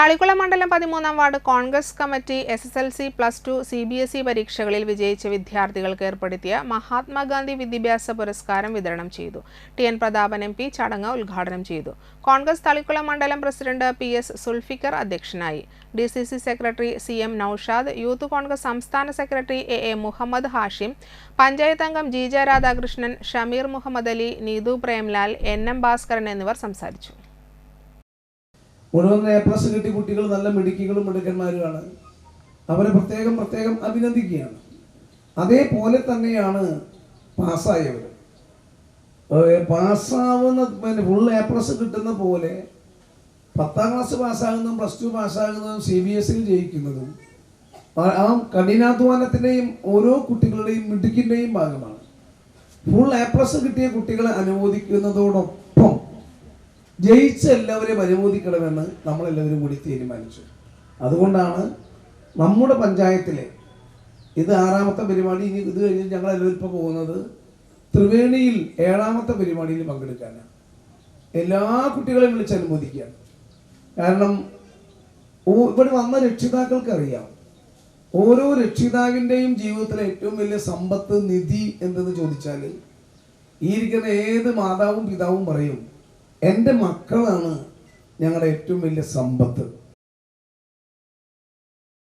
തളിക്കുളം മണ്ഡലം പതിമൂന്നാം ward Congress committee S S L C plus two C B S E പരീക്ഷകളിൽ വിജയിച്ച വിദ്യാർത്ഥികൾക്ക് ഏർപ്പെടുത്തിയ മഹാത്മാഗാന്ധി വിദ്യാഭ്യാസ പുരസ്കാരം വിതരണം ചെയ്തു. T N Prathapan M P ചടങ്ങ് ഉദ്ഘാടനം ചെയ്തു. കോൺഗ്രസ് തളിക്കുളം മണ്ഡലം പ്രസിഡന്റ് പി എസ് സുൽഫിക്കർ അധ്യക്ഷനായി. D C C secretary C M Noushad youth Congress സംസ്ഥാന secretary A A Muhammad Hashim panchayat അംഗം G J Radhakrishnan Shameer Muhammad Ali Neethu Premlal N M Bhaskaran എന്നിവർ സംസാരിച്ചു. മുഴുവൻ എ പ്ലസ് കിട്ടിയ കുട്ടികൾ നല്ല മിടുക്കികളും മിടുക്കന്മാരുമാണ്. അവരെ പ്രത്യേകം പ്രത്യേകം അഭിനന്ദിക്കുകയാണ്. അതേപോലെ തന്നെയാണ് പാസ്സായവർ പാസ്സാവുന്ന പിന്നെ ഫുൾ എ പ്ലസ് കിട്ടുന്ന പോലെ പത്താം ക്ലാസ് പാസ്സാകുന്നതും പ്ലസ് ടു പാസ്സാകുന്നതും സി ബി എസ് സിയിൽ ജയിക്കുന്നതും ആ കഠിനാധ്വാനത്തിന്റെയും ഓരോ കുട്ടികളുടെയും മിടുക്കിന്റെയും ഭാഗമാണ്. ഫുൾ എ പ്ലസ് കിട്ടിയ കുട്ടികളെ അനുമോദിക്കുന്നതോടൊപ്പം ജയിച്ച എല്ലാവരെയും അനുമോദിക്കണമെന്ന് നമ്മളെല്ലാവരും കൂടി തീരുമാനിച്ചു. അതുകൊണ്ടാണ് നമ്മുടെ പഞ്ചായത്തിലെ ഇത് ആറാമത്തെ പരിപാടി ഇനി ഇത് കഴിഞ്ഞ് ഞങ്ങൾ എല്ലാവരും ഇപ്പോൾ പോകുന്നത് ത്രിവേണിയിൽ ഏഴാമത്തെ പരിപാടിയിൽ പങ്കെടുക്കാനാണ്. എല്ലാ കുട്ടികളെയും വിളിച്ച് അനുമോദിക്കുകയാണ്. കാരണം ഇവിടെ വന്ന രക്ഷിതാക്കൾക്ക് അറിയാം ഓരോ രക്ഷിതാവിന്റെയും ജീവിതത്തിലെ ഏറ്റവും വലിയ സമ്പത്ത് നിധി എന്തെന്ന് ചോദിച്ചാൽ ഈ ഇരിക്കുന്ന ഏത് മാതാവും പിതാവും പറയും എന്റെ മക്കളാണ് ഞങ്ങളുടെ ഏറ്റവും വലിയ സമ്പത്ത്.